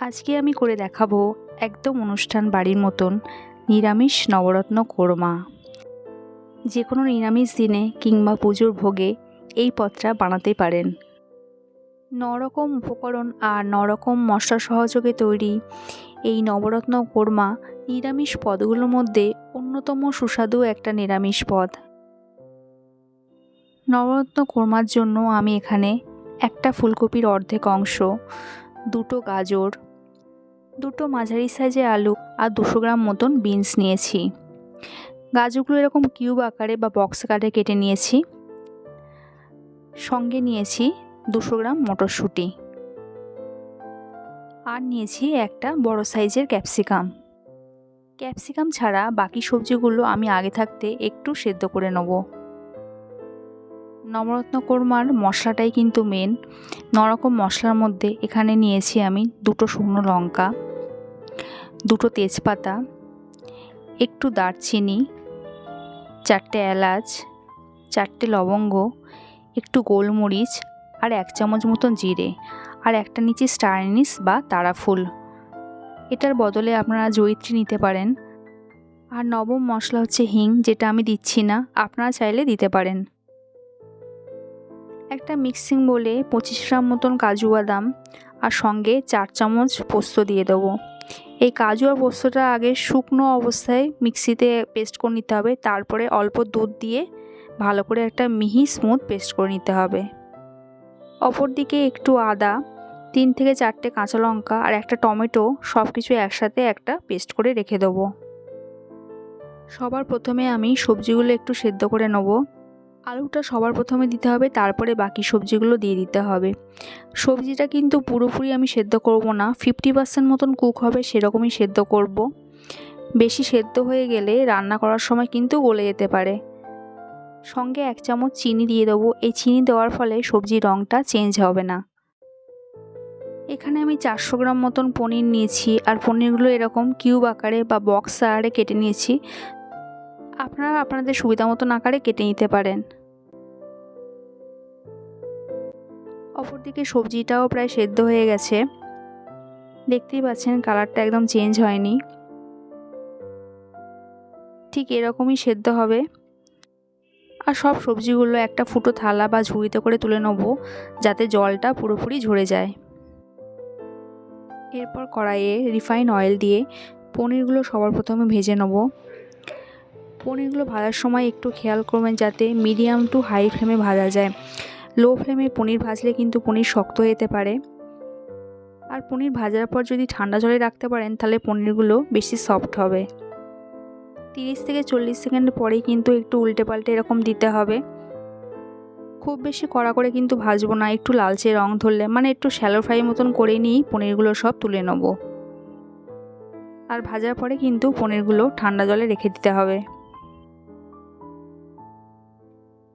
আজকে আমি করে দেখাবো একদম অনুষ্ঠান বাড়ির মতন নিরামিষ নবরত্ন কোরমা। যে কোনো নিরামিষ দিনে কিংবা পুজোর ভোগে এই পদটা বানাতে পারেন। নরকম উপকরণ আর নরকম মশলা সহযোগে তৈরি এই নবরত্ন কোরমা নিরামিষ পদগুলোর মধ্যে অন্যতম সুস্বাদু একটা নিরামিষ পদ। নবরত্ন কোরমার জন্য আমি এখানে একটা ফুলকপির অর্ধেক অংশ, দুটো গাজর দুটো মাঝারি সাইজের আলু আর দুশো গ্রাম মতন বিনস নিয়েছি। গাজরগুলো এরকম কিউব আকারে বা বক্স আকারে কেটে নিয়েছি। সঙ্গে নিয়েছি দুশো গ্রাম মটরশুঁটি। আর নিয়েছি একটা বড় সাইজের ক্যাপসিকাম ক্যাপসিকাম ছাড়া বাকি সবজিগুলো আমি আগে থাকতে একটু সেদ্ধ করে নেব। নবরত্ন কোরমার মশলাটাই কিন্তু মেন নরকম মশলার মধ্যে এখানে নিয়েছি আমি দুটো শুকনো লঙ্কা, দুটো তেজপাতা, একটু দারচিনি, চারটে এলাচ, চারটে লবঙ্গ, একটু গোলমরিচ আর এক চামচ মতন জিরে আর একটা নিচে স্টার অ্যানিস বা তারা ফুল। এটার বদলে আপনারা জয়িত্রী নিতে পারেন। আর নবম মশলা হচ্ছে হিং, যেটা আমি দিচ্ছি না, আপনারা চাইলে দিতে পারেন। একটা মিক্সিং বলে পঁচিশ গ্রাম মতন কাজু বাদাম আর সঙ্গে চার চামচ পোস্ত দিয়ে দেবো। এই কাজু আর পোস্তটা আগে শুকনো অবস্থায় মিক্সিতে পেস্ট করে নিতে হবে। তারপরে অল্প দুধ দিয়ে ভালো করে একটা মিহি স্মুথ পেস্ট করে নিতে হবে। অপরদিকে একটু আদা, তিন থেকে চারটে কাঁচা লঙ্কা আর একটা টমেটো সব কিছু একসাথে একটা পেস্ট করে রেখে দেবো। সবার প্রথমে আমি সবজিগুলো একটু সেদ্ধ করে নেব। আলুটা সবার প্রথমে দিতে হবে, তারপরে বাকি সবজিগুলো দিয়ে দিতে হবে। সবজিটা কিন্তু পুরোপুরি আমি সেদ্ধ করব না ফিফটি পার্সেন্ট মতন কুক হবে, সেরকমই সেদ্ধ করব। বেশি সেদ্ধ হয়ে গেলে রান্না করার সময় কিন্তু গলে যেতে পারে। সঙ্গে এক চামচ চিনি দিয়ে দেবো, এই চিনি দেওয়ার ফলে সবজির রঙটা চেঞ্জ হবে না। এখানে আমি চারশো গ্রাম মতন পনির নিয়েছি, আর পনিরগুলো এরকম কিউব আকারে বা বক্স আকারে কেটে নিয়েছি। আপনারা আপনাদের সুবিধা মতন আকারে কেটে নিতে পারেন। অপরদিকে সবজিটাও প্রায় সেদ্ধ হয়ে গেছে। দেখতেই পাচ্ছেন কালারটা একদম চেঞ্জ হয়নি। ঠিক এরকমই সেদ্ধ হবে। আর সব সবজিগুলো একটা ফুটো থালা বা ঝুড়িতে করে তুলে নেব, যাতে জলটা পুরোপুরি ঝরে যায়। এরপর কড়াইয়ে রিফাইন অয়েল দিয়ে পনিরগুলো সবার প্রথমে ভেজে নেব। পনিরগুলো ভাজার সময় একটু খেয়াল করবেন যাতে মিডিয়াম টু হাই ফ্লেমে ভাজা যায়। লো ফ্লেমে পনির ভাজলে কিন্তু পনির শক্ত যেতে পারে। আর পনির ভাজার পর যদি ঠান্ডা জলে রাখতে পারেন, তাহলে পনিরগুলো বেশি সফট হবে। তিরিশ থেকে চল্লিশ সেকেন্ড পরেই কিন্তু একটু উল্টে পাল্টে এরকম দিতে হবে। খুব বেশি কড়া করে কিন্তু ভাজবো না, একটু লালচে রং ধরলে মানে একটু শ্যালো ফ্রাই মতন করে নিয়েই পনিরগুলো সব তুলে নেব। আর ভাজার পরে কিন্তু পনিরগুলো ঠান্ডা জলে রেখে দিতে হবে।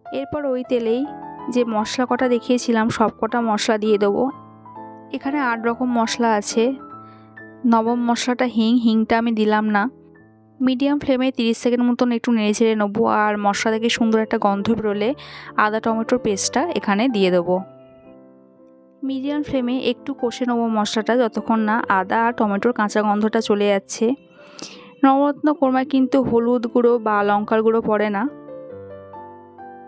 এরপর ওই তেলেই যে মশলা কটা দেখিয়েছিলাম, সব কটা মশলা দিয়ে দেবো। এখানে আট রকম মশলা আছে। নবম মশলাটা হিং, হিংটা আমি দিলাম না। মিডিয়াম ফ্লেমে তিরিশ সেকেন্ড মতন একটু নেড়ে ছেড়ে নেব আর মশলা থেকে সুন্দর একটা গন্ধ বেরোলে আদা টমেটোর পেস্টটা এখানে দিয়ে দেবো। মিডিয়াম ফ্লেমে একটু কষে নেব মশলাটা যতক্ষণ না আদা আর টমেটোর কাঁচা গন্ধটা চলে যাচ্ছে। নবরত্ন কোরমায় কিন্তু হলুদ গুঁড়ো বা লঙ্কার গুঁড়ো পড়ে না।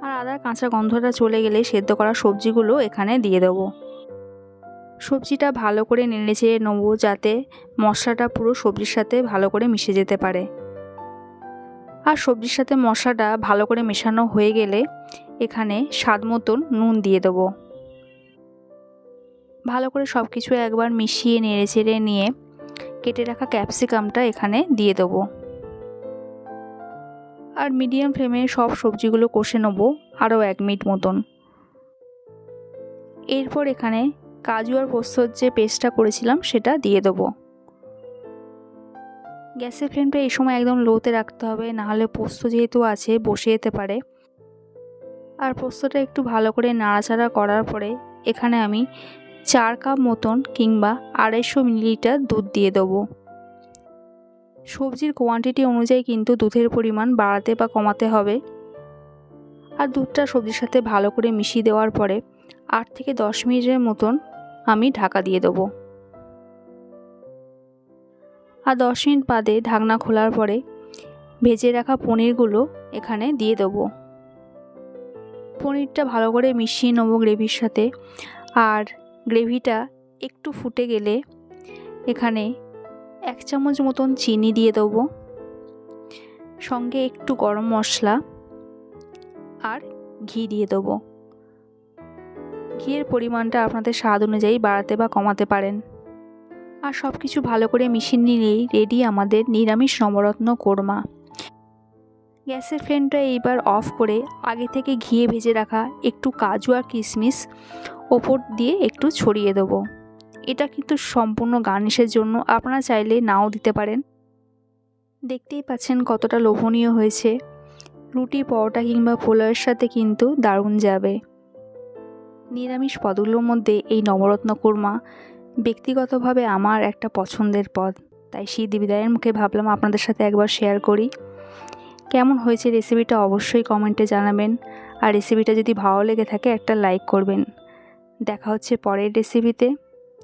আর আদার কাঁচা গন্ধটা চলে গেলে সেদ্ধ করা সবজিগুলো এখানে দিয়ে দেবো। সবজিটা ভালো করে নেড়ে চেড়ে নেব যাতে মশলাটা পুরো সবজির সাথে ভালো করে মিশে যেতে পারে। আর সবজির সাথে মশলাটা ভালো করে মেশানো হয়ে গেলে এখানে স্বাদ মতন নুন দিয়ে দেবো। ভালো করে সব কিছু একবার মিশিয়ে নেড়ে চেড়ে নিয়ে কেটে রাখা ক্যাপসিকামটা এখানে দিয়ে দেবো। আর মিডিয়াম ফ্লেমে সব সবজিগুলো কষে নেব, আরও এক মিনিট মতন। এরপর এখানে কাজু আর পোস্তর যে পেস্টটা করেছিলাম, সেটা দিয়ে দেবো। গ্যাসের ফ্লেমটা এই সময় একদম লোতে রাখতে হবে, নাহলে পোস্ত যেহেতু আছে, বসে যেতে পারে। আর পোস্তটা একটু ভালো করে নাড়াচাড়া করার পরে এখানে আমি চার কাপ মতন কিংবা আড়াইশো মিলিলিটার দুধ দিয়ে দেবো। সবজির কোয়ান্টিটি অনুযায়ী কিন্তু দুধের পরিমাণ বাড়াতে বা কমাতে হবে। আর দুধটা সবজির সাথে ভালো করে মিশিয়ে দেওয়ার পরে আট থেকে দশ মিনিটের মতন আমি ঢাকা দিয়ে দেবো। আর দশ মিনিট বাদে ঢাকনা খোলার পরে ভেজে রাখা পনিরগুলো এখানে দিয়ে দেবো। পনিরটা ভালো করে মিশিয়ে নেব গ্রেভির সাথে। আর গ্রেভিটা একটু ফুটে গেলে এখানে এক চামচ মতন চিনি দিয়ে দেবো। সঙ্গে একটু গরম মশলা আর ঘি দিয়ে দেবো। ঘিয়ের পরিমাণটা আপনাদের স্বাদ অনুযায়ী বাড়াতে বা কমাতে পারেন। আর সব কিছু ভালো করে মিশিয়ে নিলেই রেডি আমাদের নিরামিষ নবরত্ন কোরমা। গ্যাসের ফ্লেমটা এইবার অফ করে আগে থেকে ঘিয়ে ভেজে রাখা একটু কাজু আর কিশমিশ ওপর দিয়ে একটু ছড়িয়ে দেবো। এটা কিন্তু সম্পূর্ণ গার্নিশের জন্য আপনারা চাইলে নাও দিতে পারেন। দেখতেই পাচ্ছেন কতটা লোভনীয় হয়েছে। রুটি, পরোটা কিংবা পোলাওয়ের সাথে কিন্তু দারুণ যাবে। নিরামিষ পদগুলোর মধ্যে এই নবরত্ন কোরমা ব্যক্তিগতভাবে আমার একটা পছন্দের পদ। তাই শীত বিদায়ের মুখে ভাবলাম আপনাদের সাথে একবার শেয়ার করি। কেমন হয়েছে রেসিপিটা অবশ্যই কমেন্টে জানাবেন। আর রেসিপিটা যদি ভালো লেগে থাকে একটা লাইক করবেন। দেখা হচ্ছে পরের রেসিপিতে